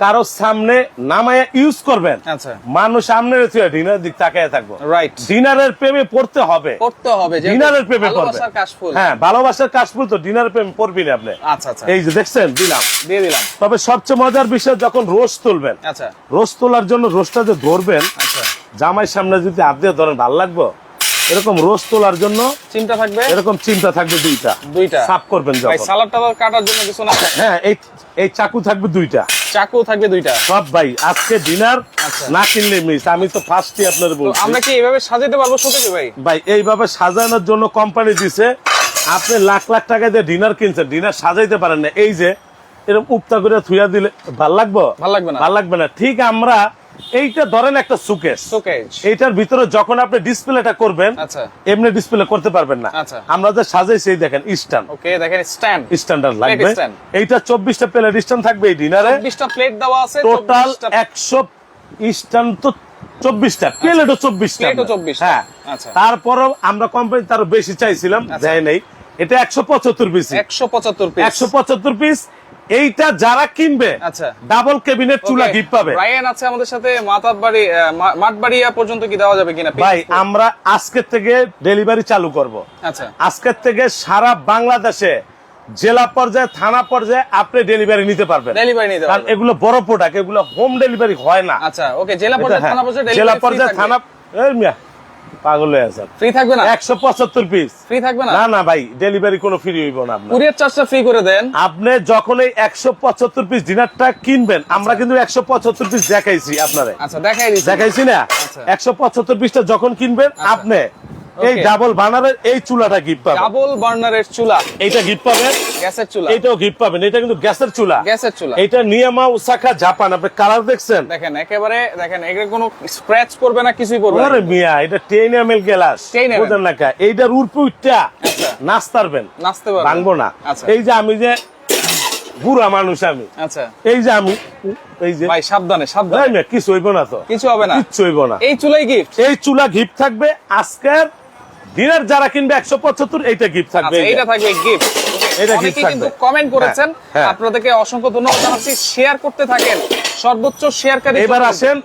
B: কারও সামনে নামায় ইউজ করবেন।
A: আচ্ছা।
B: মানুষ সামনে ডিনার দিক তাকায় থাকব।
A: রাইট
B: ডিনারের প্রেমে পড়তে হবে।
A: করতে হবে যে
B: ডিনারের প্রেমে পড়বে। হ্যাঁ ভালোবাসার কাশফুল তো ডিনারের প্রেমে পড়বি না আপনি।
A: আচ্ছা আচ্ছা।
B: এই যে দেখছেন দিলাম।
A: দিয়ে দিলাম।
B: তবে সবচেয়ে মজার বিষয় যখন রোস্ট তুলবেন
A: আচ্ছা।
B: রোস্ট তোলার জন্য রোস্টটা যে ধরবেন
A: আচ্ছা।
B: জামাই সামনে যদি হাত দিয়ে ধরেন ভালো লাগবো? এরকম রোস্ট তোলার জন্য
A: চিন্তা থাকবে?
B: এরকম চিন্তা থাকবে দুইটা।
A: দুইটা।
B: সাফ করবেন যখন।
A: সালাদ টালাদ কাটার জন্য কিছু না?
B: হ্যাঁ এই এই চাকু থাকবে দুইটা।
A: চাকু থাকবে দুইটা।
B: সব ভাই আজকে ডিনার
A: আচ্ছা।
B: না কিনলে মিস আমি তো ফার্স্টই আপনার বলছি।
A: আমরা কি এইভাবে সাজাতে পারব সত্যি ভাই?
B: ভাই এইভাবে সাজানোর জন্য কোম্পানি দিছে আপনি লাখ লাখ টাকা দিয়ে ডিনার কিনছেন ডিনার সাজাইতে পারেন না। এই যে এরকম উপতা করে থুয়া দিলে ভালো লাগবো?
A: ভালো লাগবে না।
B: ভালো লাগবে না। ঠিক আমরা এইটা ধরেন একটা সুকেস এইটার ভিতরে যখন আপনি ডিসপ্লেটা করবেন
A: আচ্ছা।
B: এমনি ডিসপ্লে করতে পারবেন না।
A: আচ্ছা।
B: আমরা যে সাজাইছি এই দেখেন ইস্টার্ন
A: ওকে দেখেন স্ট্যান্ড
B: স্ট্যান্ডার্ড লাগবে। এইটা চব্বিশটা প্লেট স্ট্যান্ড থাকবে এই ডিনারে
A: 20টা প্লেট দেওয়া আছে
B: টোটাল
A: 24টা
B: একশো স্ট্যান্ড তো চব্বিশটা। প্লেটও চব্বিশটা
A: প্লেটও 24টা।
B: হ্যাঁ।
A: আচ্ছা।
B: তারপরও আমরা কোম্পানি তার বেশি চাইছিলাম। দেয় নাই। এটা একশো পঁচাত্তর পিস
A: 175 পিস
B: একশো পঁচাত্তর পিস এইটা যারা কিনবে
A: আচ্ছা।
B: ডাবল কেবিনেট চুলা গিফট পাবে।
A: রায়ান আছে আমাদের সাথে মাতাবাড়ি মাঠবাড়িয়া পর্যন্ত কি দেওয়া যাবে কিনা?
B: ভাই আমরা আজকের থেকে ডেলিভারি চালু করব।
A: আচ্ছা।
B: আজকের থেকে সারা বাংলাদেশে জেলা পর্যায়ে থানা পর্যায়ে আপনি ডেলিভারি নিতে পারবেন।
A: ডেলিভারি নিতে
B: কারণ এগুলো বড় প্রোডাক্ট এগুলো হোম ডেলিভারি হয় না।
A: আচ্ছা ওকে জেলা পর্যায়ে
B: হ্যাঁ,
A: থানা পর্যায়ে
B: জেলা পর্যায়ে থানা এই মিয়া, পাগল হয়ে আছেন।
A: ফ্রি থাকবে না?
B: একশো পঁচাত্তর পিস
A: ফ্রি থাকবে না?
B: না না ভাই ডেলিভারি কোনো ফ্রি হইব না আপনার।
A: কুরিয়ার চার্জটা ফ্রি করে দেন।
B: আপনি যখন এই একশো পঁচাত্তর পিস ডিনারটা কিনবেন আমরা কিন্তু একশো পঁচাত্তর পিস দেখাইছি আপনারে।
A: আচ্ছা দেখাই দিচ্ছি।
B: দেখাইছি না?
A: আচ্ছা।
B: একশো পঁচাত্তর পিসটা যখন কিনবেন আপনি এই ডাবল বানারের এই চুলাটা গিফট পাবেন।
A: ডাবল বার্নারের চুলা।
B: এইটা গিফট পাবেন।
A: গ্যাসের চুলা।
B: এইটাও গিফট পাবেন। এটা কিন্তু গ্যাসের চুলা।
A: গ্যাসের চুলা।
B: এইটা নিয়ামা ওসাকা জাপান। আপনি কালার দেখছেন?
A: দেখেন একেবারে দেখেন এগুলো কোনো স্ক্র্যাচ পড়বে না কিছুই পড়বে না।
B: ওরে মিয়া এটা টেন এম গ্লাস বুঝেন না কা? এইটার উর্পে উঠটা নাচতারবেন।
A: নাচতে পারবে
B: ভাঙবো না।
A: আচ্ছা।
B: এই যে আমি যে বুড়া মানুষ আমি।
A: আচ্ছা।
B: এই যে আমি এই যে
A: ভাই সাবধানে সাবধানে।
B: কিছু হইব না তো।
A: কিছু হবে না।
B: কিচ্ছু হইব না।
A: এই চুলাই গিফট
B: এই চুলা গিফট থাকবে আজকের দিনের যারা কিনবে একশো পঁচাত্তর এইটা গিফট থাকবে।
A: আচ্ছা। এইটা থাকবে গিফট
B: এটা gift থাকবে।
A: কমেন্ট করেছেন। আপনাদেরকে অসংখ্য ধন্যবাদ জানাচ্ছি। শেয়ার করতে থাকেন। সর্বোচ্চ শেয়ারকারী
B: এবার আসেন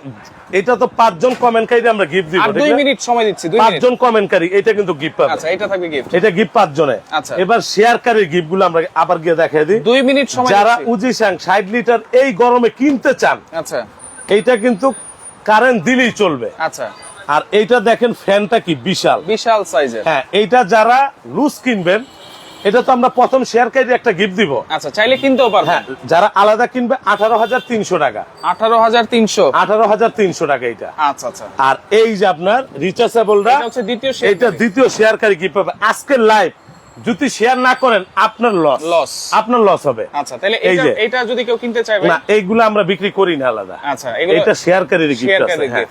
B: এটা তো পাঁচজন কমেন্টকারী আমরা গিফট দিব
A: আর
B: ঠিক
A: মিনিট সময় দিচ্ছি দুই মিনিট
B: পাঁচজন কমেন্টকারী এটা কিন্তু গিফট পাবে।
A: আচ্ছা এটা থাকবে গিফট
B: এটা গিফট পাঁচ
A: আচ্ছা।
B: এবার শেয়ারকারীর গিফটগুলো আমরা আবার গিয়ে দেখাই দিই।
A: দুই মিনিট সময়
B: যারা। উজিসাং ষাট লিটার এই গরমে কিনতে চান
A: আচ্ছা।
B: এইটা কিন্তু কারেন্ট দিলেই চলবে।
A: আচ্ছা।
B: আর এইটা দেখেন ফ্যানটা কি বিশাল।
A: বিশাল সাইজের।
B: হ্যাঁ এইটা যারা লুজ কিনবেন এটা তো আমরা প্রথম শেয়ারকারী একটা গিফট দিব।
A: আচ্ছা চাইলে কিনতেও পারবেন।
B: হ্যাঁ যারা আলাদা কিনবে আঠারো হাজার তিনশো টাকা।
A: আঠারো হাজার তিনশো।
B: আঠারো হাজার তিনশো টাকা এটা
A: আচ্ছা আচ্ছা।
B: আর এই যে আপনার রিচার্জেবলটা
A: এটা হচ্ছে দ্বিতীয়
B: এটা দ্বিতীয় শেয়ারকারী গিফট পাবে। আজকের লাইভ যদি শেয়ার না করেন আপনার লস
A: লস
B: আপনার লস হবে।
A: আচ্ছা তাহলে
B: এই যে।
A: এটা যদি কেউ কিনতে চাইবে
B: না এইগুলো আমরা বিক্রি করি না আলাদা।
A: আচ্ছা এগুলো
B: এটা শেয়ারকারীর গিফট আছে
A: শেয়ারকারীর
B: হ্যাঁ।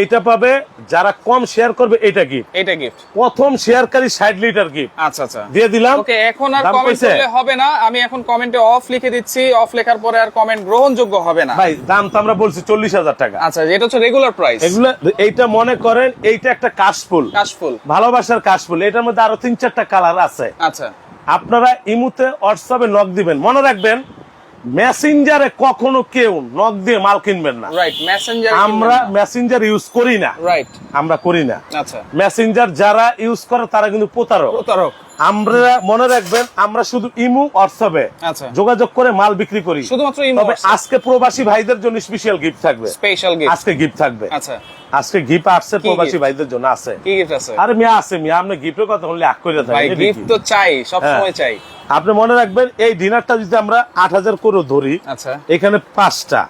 B: এইটা পাবে যারা কম শেয়ার করবে এটা গিফট
A: এটা গিফট
B: প্রথম শেয়ারকারী ষাট লিটার গিফট
A: আচ্ছা আচ্ছা।
B: দিয়ে দিলাম।
A: ওকে এখন আর কমেন্ট করলে হবে না। আমি এখন কমেন্টে অফ লিখে দিচ্ছি। অফ লেখার পরে আর কমেন্ট গ্রহণযোগ্য হবে না।
B: ভাই দাম তো আমরা বলছি চল্লিশ হাজার টাকা।
A: আচ্ছা এটা হচ্ছে রেগুলার প্রাইস
B: এগুলো এইটা মনে করেন এইটা একটা কাশফুল।
A: কাশফুল।
B: ভালোবাসার কাশফুল। এটার মধ্যে আরও তিন চারটা কালার আছে।
A: আচ্ছা।
B: আপনারা ইমুতে হোয়াটসঅ্যাপে নক দিবেন। মনে রাখবেন মেসেঞ্জারে কখনো কেউ নক দিয়ে মাল কিনবেন না।
A: রাইট মেসেঞ্জার
B: আমরা মেসেঞ্জার ইউজ করি না।
A: রাইট
B: আমরা করি না।
A: আচ্ছা।
B: মেসেঞ্জার যারা ইউজ করে তারা কিন্তু প্রতারক।
A: প্রতারক।
B: আমরা মনে রাখবেন আমরা শুধু ইমু হোয়াটসঅ্যাপে
A: আচ্ছা।
B: যোগাযোগ করে মাল বিক্রি করি।
A: শুধুমাত্র
B: তবে আজকে প্রবাসী ভাইদের জন্য স্পেশাল গিফট থাকবে।
A: স্পেশাল গিফট
B: আজকে গিফট থাকবে।
A: আচ্ছা।
B: আজকে গিফট আসছে প্রবাসী? ভাইদের জন্য আছে।
A: কি গিফট আছে?
B: আরে মিয়া আছে মিয়া আপনি গিফটের কথা বললে আগ করে এটা
A: গিফট তো চাই সব
B: হ্যাঁ।
A: সময় চাই।
B: আপনি মনে রাখবেন এই ডিনারটা যদি আমরা আট হাজার করে ধরি
A: আচ্ছা।
B: এখানে পাঁচটা।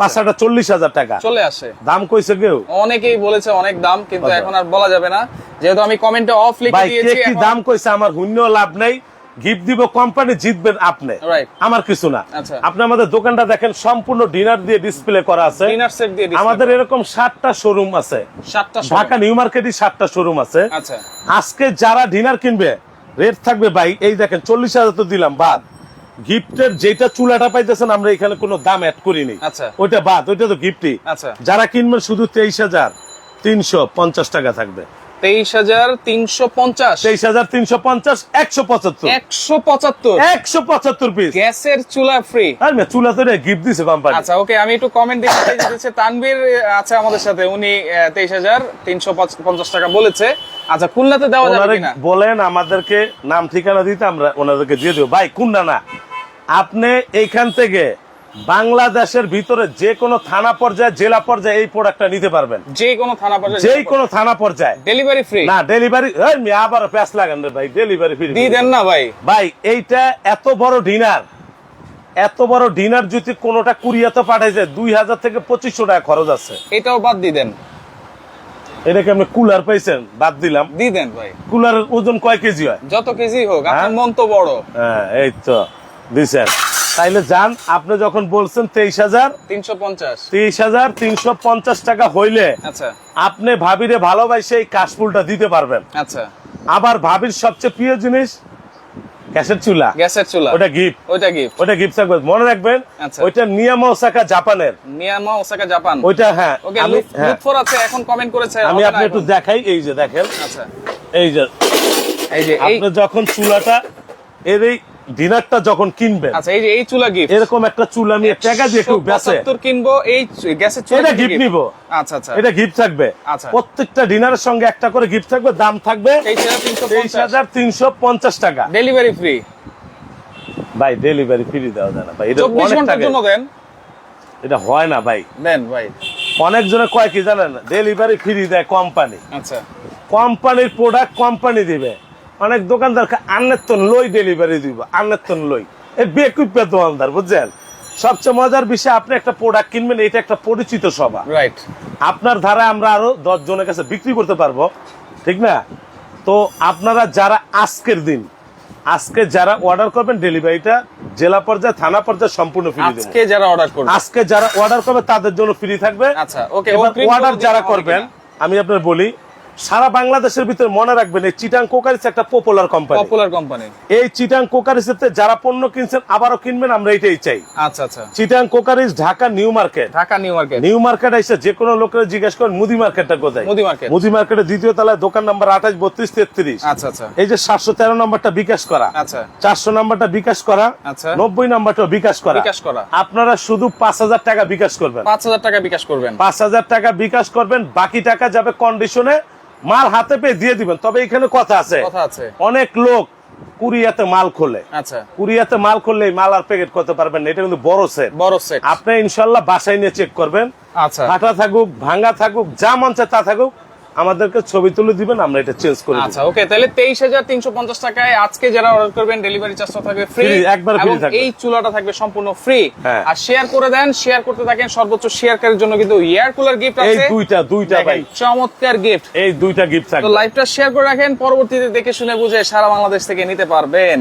B: পাঁচটা চল্লিশ হাজার টাকা।
A: চলে আসে।
B: দাম কইছে কেউ?
A: অনেকেই বলেছে অনেক দাম কিন্তু এখন আর বলা যাবে না। যেহেতু আমি কমেন্টে অফ লিখে দিয়েছি
B: কি দাম কইছে আমার শূন্য লাভ নেই। গিফট দিব কোম্পানি জিতবেন আপনি। আমার কিছু না।
A: আচ্ছা।
B: আপনি আমাদের দোকানটা দেখেন সম্পূর্ণ ডিনার দিয়ে ডিসপ্লে করা আছে। আমাদের এরকম সাতটা শোরুম আছে। ঢাকা নিউ মার্কেটে সাতটা শোরুম আছে।
A: আচ্ছা।
B: আজকে যারা ডিনার কিনবে রেট থাকবে ভাই এই দেখেন চল্লিশ হাজার তো দিলাম বাদ। গিফটের যেটা চুলাটা পাইতেছেন আমরা এখানে কোনো দাম অ্যাড করিনি।
A: আচ্ছা।
B: ওইটা বাদ ওইটা তো গিফটই।
A: আচ্ছা।
B: যারা কিনবেন শুধু তেইশ হাজার তিনশো পঞ্চাশ টাকা থাকবে।
A: তেইশ হাজার তিনশো পঞ্চাশ।
B: তেইশ হাজার তিনশো পঞ্চাশ একশো পঁচাত্তর।
A: একশো পঁচাত্তর।
B: একশো পঁচাত্তর পিস
A: গ্যাসের চুলা ফ্রি
B: আর চুলা তো গিফট দিছে কোম্পানি
A: আচ্ছা ওকে আমি একটু কমেন্ট দেখতে আছে আমাদের সাথে উনি তেইশ হাজার তিনশো পঞ্চাশ টাকা বলেছে। আচ্ছা খুলনাতে দেওয়া যাবে কিনা?
B: বলেন আমাদেরকে নাম ঠিকানা দিতে আমরা ওনাদেরকে দিয়ে দেবো। ভাই কোনটা না। আপনি এইখান থেকে বাংলাদেশের ভিতরে যে কোনো থানা পর্যায়ে জেলা পর্যায়ে এই প্রোডাক্টটা নিতে পারবেন।
A: যে কোনো থানা পর্যায়ে
B: যে কোনো থানা পর্যায়ে।
A: ডেলিভারি ফ্রি
B: না ডেলিভারি আবার প্যাস লাগান রে ভাই ডেলিভারি ফ্রি
A: দিয়ে দেন না ভাই।
B: ভাই এইটা এত বড় ডিনার। এত বড় ডিনার যদি কোনোটা কুরিয়াতে পাঠাইছে দুই হাজার থেকে পঁচিশশো টাকা খরচ আছে।
A: এটাও বাদ দিয়ে দেন।
B: এটাকে আপনি কুলার পাইছেন বাদ দিলাম।
A: দিয়ে দেন ভাই।
B: কুলারের ওজন কয় কেজি হয়?
A: যত কেজি হোক আপনার
B: হ্যাঁ?
A: মন তো বড়।
B: হ্যাঁ এই তো দিছেন। তাইলে যান আপনি যখন বলছেন তেইশ হাজার
A: তিনশো পঞ্চাশ।
B: তেইশ হাজার তিনশো পঞ্চাশ টাকা হইলে
A: আচ্ছা।
B: আপনি ভাবিরে ভালোবাসে এই কাশফুলটা দিতে পারবেন।
A: আচ্ছা।
B: আবার ভাবির সবচেয়ে প্রিয় জিনিস গ্যাসের চুলা।
A: গ্যাসের চুলা।
B: ওটা গিফট
A: ওইটা গিফট
B: ওটা গিফট থাকবে। মনে রাখবেন
A: আচ্ছা।
B: ওইটা নিয়ামা ওসাকা জাপানের।
A: Niyama Osaka Japan.
B: ওইটা হ্যাঁ
A: ওকে
B: আমি হ্যাঁ।
A: লুৎফর আছে এখন কমেন্ট করেছে
B: আমি আপনি একটু দেখাই এই যে দেখেন।
A: আচ্ছা।
B: এই যে
A: এই যে
B: আপনি যখন চুলাটা এর এই ডিনারটা যখন কিনবেন
A: আচ্ছা এই যে এই চুলা গিফট
B: এরকম একটা চুলা নিয়ে টাকা দিয়ে কেউ বেচে
A: কিনবো এই গ্যাসের চুলা
B: এটা গিফট। নিব।
A: আচ্ছা আচ্ছা।
B: এটা গিফট থাকবে।
A: আচ্ছা।
B: প্রত্যেকটা ডিনারের সঙ্গে একটা করে গিফট থাকবে দাম থাকবে
A: তেইশ হাজার তিনশো
B: তেইশ হাজার তিনশো পঞ্চাশ টাকা।
A: ডেলিভারি ফ্রি
B: ভাই ডেলিভারি ফ্রি দেওয়া যায় না। ভাই এটা অনেক টাকা।
A: জন্য দেন।
B: এটা হয় না ভাই।
A: দেন ভাই।
B: অনেক জনে কয় কি জানেন ডেলিভারি ফ্রি দেয় কোম্পানি
A: আচ্ছা।
B: কোম্পানির প্রোডাক্ট কোম্পানি দিবে। অনেক দোকানদার আন্নের তো লই ডেলিভারি দিব আন্নের তো লই। এই বেকুপে দোকানদার বুঝছেন? সবচেয়ে মজার বিষয় আপনি একটা প্রোডাক্ট কিনবেন এটা একটা পরিচিত সভা।
A: রাইট
B: আপনার ধারা আমরা আরও দশ জনের কাছে বিক্রি করতে পারব ঠিক না? তো আপনারা যারা আজকের দিন আজকে যারা অর্ডার করবেন ডেলিভারিটা জেলা পর্যায়ে থানা পর্যায়ে সম্পূর্ণ ফ্রি দেবো।
A: আজকে যারা অর্ডার করবে।
B: আজকে যারা অর্ডার করবে তাদের জন্য ফ্রি থাকবে।
A: আচ্ছা, ওকে
B: অর্ডার যারা করবেন আমি আপনার বলি সারা বাংলাদেশের ভিতরে মনে রাখবেন এই চিটাং কোকারিস একটা পপুলার কোম্পানি
A: পপুলার কোম্পানি
B: এই চিটাং কোকারিসেতে যারা পণ্য কিনছেন আবারও কিনবেন আমরা এটাই চাই।
A: আচ্ছা আচ্ছা।
B: Chittagong crockeries Dhaka new market.
A: Dhaka new market.
B: New market এসে যে কোনো লোকের জিজ্ঞেস করেন মুদি মার্কেটটা কোথায়?
A: মুদি মার্কেট।
B: মুদি মার্কেটের দ্বিতীয় তলায় দোকান নাম্বার আঠাশ বত্রিশ তেত্রিশ।
A: আচ্ছা আচ্ছা।
B: এই যে সাতশো তেরো নম্বরটা বিকাশ করা।
A: আচ্ছা।
B: চারশো নাম্বারটা বিকাশ করা।
A: আচ্ছা।
B: নব্বই নাম্বারটা বিকাশ করা।
A: বিকাশ করা।
B: আপনারা শুধু পাঁচ হাজার টাকা বিকাশ করবেন।
A: পাঁচ হাজার টাকা বিকাশ করবেন।
B: পাঁচ হাজার টাকা বিকাশ করবেন বাকি টাকা যাবে কন্ডিশনে মাল হাতে পেয়ে দিয়ে দিবেন। তবে এখানে কথা আছে। অনেক লোক কুরিয়াতে মাল খোলে।
A: আচ্ছা।
B: কুরিয়াতে মাল খুললে মাল আর প্যাকেট করতে পারবেন না। এটা কিন্তু বড় সেট
A: বড় সেট
B: আপনি ইনশাল্লাহ বাসায় নিয়ে চেক করবেন।
A: আচ্ছা।
B: ফাটা থাকুক ভাঙা থাকুক যা মন চায় তা থাকুক। আমাদেরকে ছবি তুলে দিবেন আমরা এটা চেঞ্জ করে
A: আচ্ছা ওকে তাহলে তেইশ হাজার তিনশো পঞ্চাশ টাকায় আজকে যারা অর্ডার করবেন ডেলিভারি চার্জটা থাকবে ফ্রি
B: একবার
A: এবং
B: থাকবে।
A: এই চুলাটা থাকবে সম্পূর্ণ ফ্রি
B: হ্যাঁ।
A: আর শেয়ার করে দেন শেয়ার করতে থাকেন সর্বোচ্চ শেয়ারকারীর জন্য কিন্তু এয়ার কুলার গিফট
B: এই
A: আছে।
B: দুইটা দুইটা ভাই।
A: চমৎকার গিফট
B: এই দুইটা গিফট
A: তো
B: থাকবে
A: লাইভটা শেয়ার করে রাখেন পরবর্তীতে দেখে শুনে বুঝে সারা বাংলাদেশ থেকে নিতে পারবেন।